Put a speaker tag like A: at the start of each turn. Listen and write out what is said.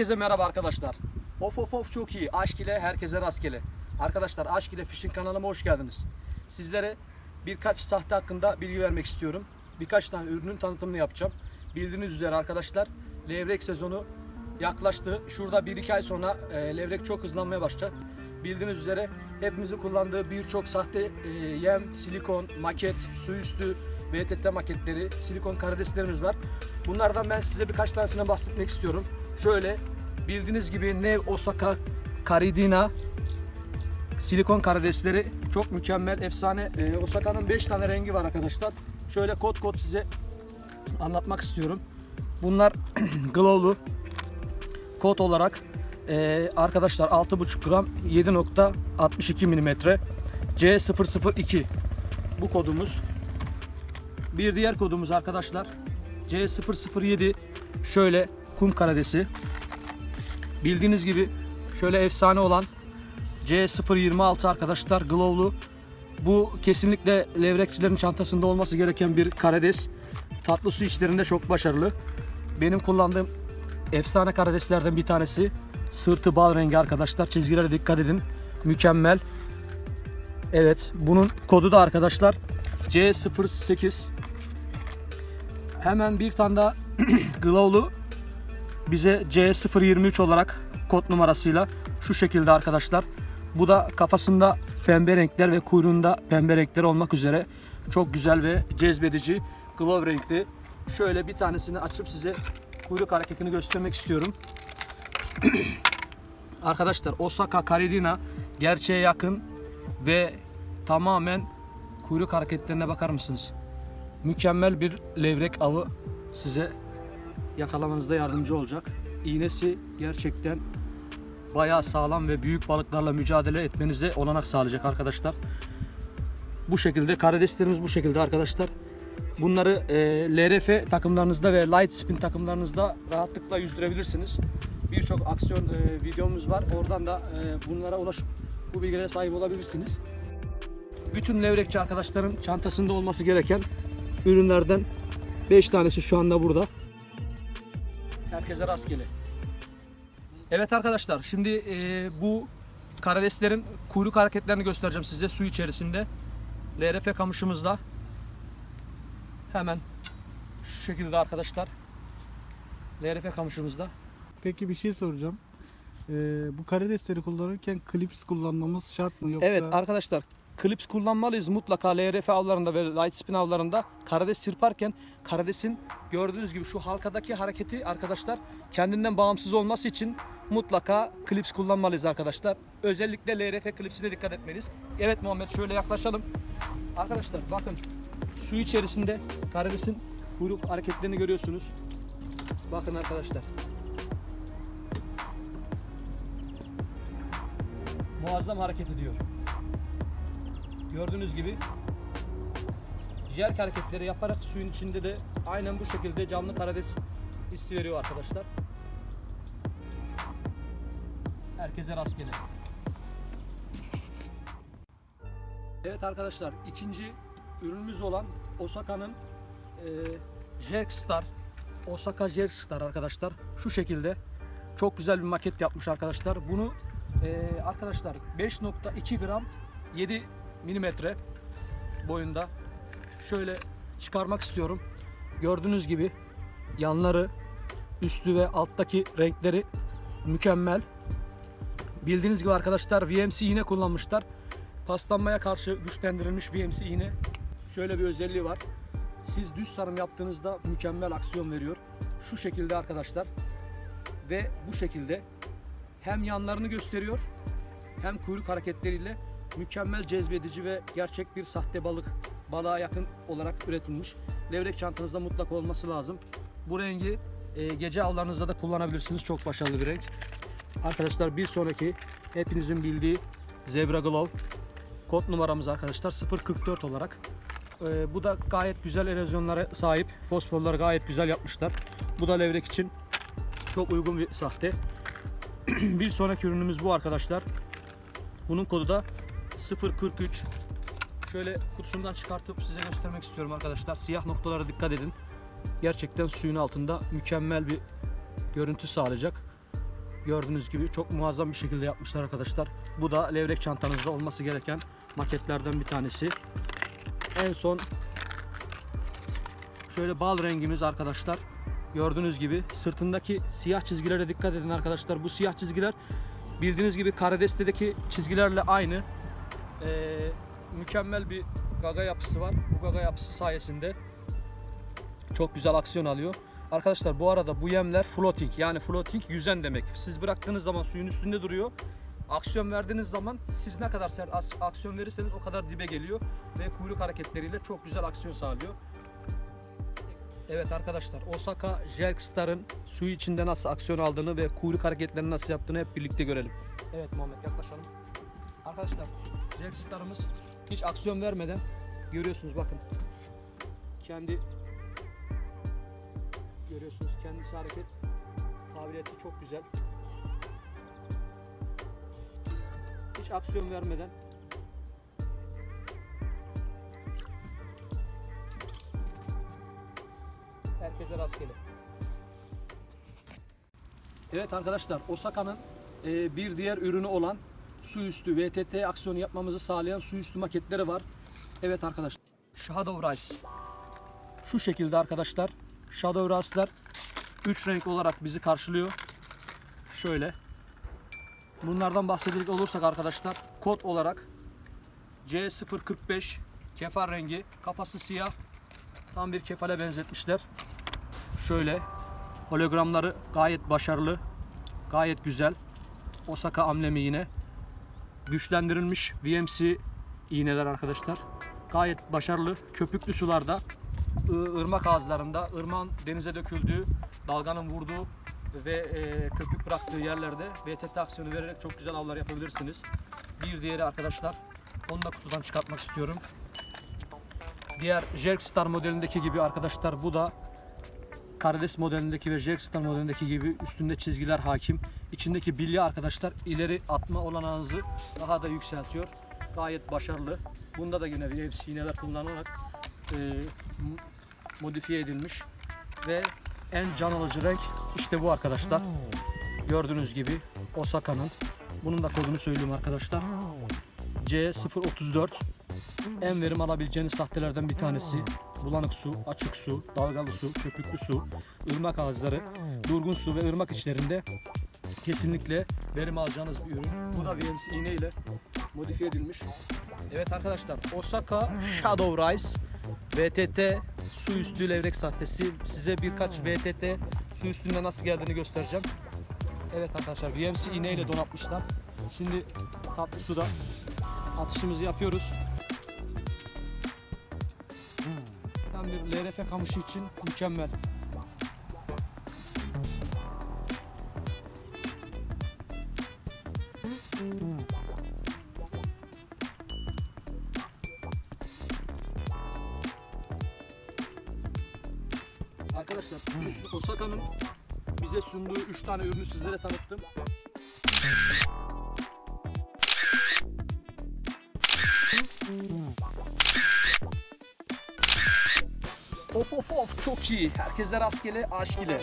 A: Herkese merhaba arkadaşlar. Of of of çok iyi. Aşk ile herkese rastgele. Arkadaşlar Aşk ile Fishing kanalıma hoş geldiniz. Sizlere birkaç sahte hakkında bilgi vermek istiyorum. Birkaç tane ürünün tanıtımını yapacağım. Bildiğiniz üzere arkadaşlar levrek sezonu yaklaştı. Şurada 1-2 ay sonra e, levrek çok hızlanmaya başlayacak. Bildiğiniz üzere hepimizin kullandığı birçok sahte e, yem, silikon, maket, su üstü, VTT maketleri, silikon karideslerimiz var. Bunlardan ben size birkaç tanesine bahsetmek istiyorum. Şöyle bildiğiniz gibi Nev Osaka Caridina silikon karidesleri çok mükemmel, efsane. Ee, Osaka'nın 5 tane rengi var arkadaşlar. Şöyle kod kod size anlatmak istiyorum. Bunlar glowlu kod olarak ee, arkadaşlar 6,5 gram 7.62 milimetre C002 bu kodumuz. Bir diğer kodumuz arkadaşlar C007 şöyle kum karadesi. Bildiğiniz gibi şöyle efsane olan C026 arkadaşlar glowlu. Bu kesinlikle levrekçilerin çantasında olması gereken bir karades. Tatlı su işlerinde çok başarılı. Benim kullandığım efsane karadeslerden bir tanesi. Sırtı bal rengi arkadaşlar. Çizgilere dikkat edin. Mükemmel. Evet bunun kodu da arkadaşlar C08 Hemen bir tane daha glowlu bize C023 olarak kod numarasıyla şu şekilde arkadaşlar. Bu da kafasında pembe renkler ve kuyruğunda pembe renkler olmak üzere çok güzel ve cezbedici glow renkli. Şöyle bir tanesini açıp size kuyruk hareketini göstermek istiyorum. Arkadaşlar Osaka Caridina gerçeğe yakın ve tamamen kuyruk hareketlerine bakar mısınız? Mükemmel bir levrek avı size yakalamanızda yardımcı olacak. İğnesi gerçekten bayağı sağlam ve büyük balıklarla mücadele etmenize olanak sağlayacak arkadaşlar. Bu şekilde karideslerimiz bu şekilde arkadaşlar. Bunları e, LRF takımlarınızda ve light spin takımlarınızda rahatlıkla yüzdürebilirsiniz. Birçok aksiyon e, videomuz var. Oradan da e, bunlara ulaşıp bu bilgilere sahip olabilirsiniz. Bütün levrekçi arkadaşların çantasında olması gereken ürünlerden 5 tanesi şu anda burada. Herkese rastgele. Evet arkadaşlar şimdi e, bu karideslerin kuyruk hareketlerini göstereceğim size su içerisinde. LRF kamışımızda. Hemen şu şekilde arkadaşlar. LRF kamışımızda.
B: Peki bir şey soracağım. Ee, bu karidesleri kullanırken klips kullanmamız şart mı yoksa?
A: Evet arkadaşlar klips kullanmalıyız mutlaka LRF avlarında ve light spin avlarında karides çırparken karidesin gördüğünüz gibi şu halkadaki hareketi arkadaşlar kendinden bağımsız olması için mutlaka klips kullanmalıyız arkadaşlar. Özellikle LRF klipsine dikkat etmeliyiz. Evet Muhammed şöyle yaklaşalım. Arkadaşlar bakın su içerisinde karidesin kuyruk hareketlerini görüyorsunuz. Bakın arkadaşlar. Muazzam hareket ediyor. Gördüğünüz gibi jerk hareketleri yaparak suyun içinde de aynen bu şekilde canlı karides hissi veriyor arkadaşlar. Herkese rastgele. Evet arkadaşlar ikinci ürünümüz olan Osaka'nın e, Jerk Star Osaka Jerk Star arkadaşlar şu şekilde çok güzel bir maket yapmış arkadaşlar. Bunu e, arkadaşlar 5.2 gram 7 milimetre boyunda şöyle çıkarmak istiyorum. Gördüğünüz gibi yanları, üstü ve alttaki renkleri mükemmel. Bildiğiniz gibi arkadaşlar VMC iğne kullanmışlar. Paslanmaya karşı güçlendirilmiş VMC iğne. Şöyle bir özelliği var. Siz düz sarım yaptığınızda mükemmel aksiyon veriyor. Şu şekilde arkadaşlar. Ve bu şekilde hem yanlarını gösteriyor hem kuyruk hareketleriyle mükemmel cezbedici ve gerçek bir sahte balık balığa yakın olarak üretilmiş. Levrek çantanızda mutlaka olması lazım. Bu rengi e, gece avlarınızda da kullanabilirsiniz. Çok başarılı bir renk. Arkadaşlar bir sonraki hepinizin bildiği Zebra Glow kod numaramız arkadaşlar 044 olarak. E, bu da gayet güzel erozyonlara sahip. Fosforları gayet güzel yapmışlar. Bu da levrek için çok uygun bir sahte. bir sonraki ürünümüz bu arkadaşlar. Bunun kodu da 043. Şöyle kutusundan çıkartıp size göstermek istiyorum arkadaşlar. Siyah noktalara dikkat edin. Gerçekten suyun altında mükemmel bir görüntü sağlayacak. Gördüğünüz gibi çok muazzam bir şekilde yapmışlar arkadaşlar. Bu da levrek çantanızda olması gereken maketlerden bir tanesi. En son şöyle bal rengimiz arkadaşlar. Gördüğünüz gibi sırtındaki siyah çizgilere dikkat edin arkadaşlar. Bu siyah çizgiler bildiğiniz gibi karidestedeki çizgilerle aynı. Ee, mükemmel bir gaga yapısı var. Bu gaga yapısı sayesinde çok güzel aksiyon alıyor. Arkadaşlar bu arada bu yemler floating yani floating yüzen demek. Siz bıraktığınız zaman suyun üstünde duruyor. Aksiyon verdiğiniz zaman siz ne kadar sert aksiyon verirseniz o kadar dibe geliyor ve kuyruk hareketleriyle çok güzel aksiyon sağlıyor. Evet arkadaşlar Osaka Jerkstar'ın su içinde nasıl aksiyon aldığını ve kuyruk hareketlerini nasıl yaptığını hep birlikte görelim. Evet Muhammed yaklaşalım. Arkadaşlar Jerkstar'ımız hiç aksiyon vermeden görüyorsunuz bakın. Kendi görüyorsunuz kendisi hareket kabiliyeti çok güzel. Hiç aksiyon vermeden herkese rastgele. Evet arkadaşlar Osaka'nın e, bir diğer ürünü olan su üstü VTT aksiyonu yapmamızı sağlayan su üstü maketleri var. Evet arkadaşlar Shadow Rise şu şekilde arkadaşlar Shadow Rice'lar 3 renk olarak bizi karşılıyor. Şöyle. Bunlardan bahsedecek olursak arkadaşlar kod olarak C045 kefal rengi kafası siyah tam bir kefale benzetmişler. Şöyle hologramları gayet başarılı gayet güzel Osaka amblemi yine güçlendirilmiş VMC iğneler arkadaşlar gayet başarılı köpüklü sularda ırmak ağızlarında ırmağın denize döküldüğü dalganın vurduğu ve e, köpük bıraktığı yerlerde VTT aksiyonu vererek çok güzel avlar yapabilirsiniz. Bir diğeri arkadaşlar onu da kutudan çıkartmak istiyorum. Diğer Jerkstar modelindeki gibi arkadaşlar bu da Karides modelindeki ve Jerkstar modelindeki gibi üstünde çizgiler hakim. İçindeki bilye arkadaşlar ileri atma olanağınızı daha da yükseltiyor. Gayet başarılı. Bunda da yine VFC iğneler kullanılarak e, modifiye edilmiş ve en can alıcı renk işte bu arkadaşlar. Gördüğünüz gibi Osaka'nın. Bunun da kodunu söyleyeyim arkadaşlar. C034 en verim alabileceğiniz sahtelerden bir tanesi. Bulanık su, açık su, dalgalı su, köpüklü su, ırmak ağızları, durgun su ve ırmak içlerinde kesinlikle verim alacağınız bir ürün. Bu da VMC iğne ile modifiye edilmiş. Evet arkadaşlar Osaka Shadow Rice VTT su üstü levrek sahtesi. Size birkaç VTT su üstünde nasıl geldiğini göstereceğim. Evet arkadaşlar VMC iğne ile donatmışlar. Şimdi tatlı suda atışımızı yapıyoruz. Tam bir LRF kamışı için mükemmel. Arkadaşlar Osaka'nın bize sunduğu 3 tane ürünü sizlere tanıttım. Of of of çok iyi. Herkese rastgele aşk ile.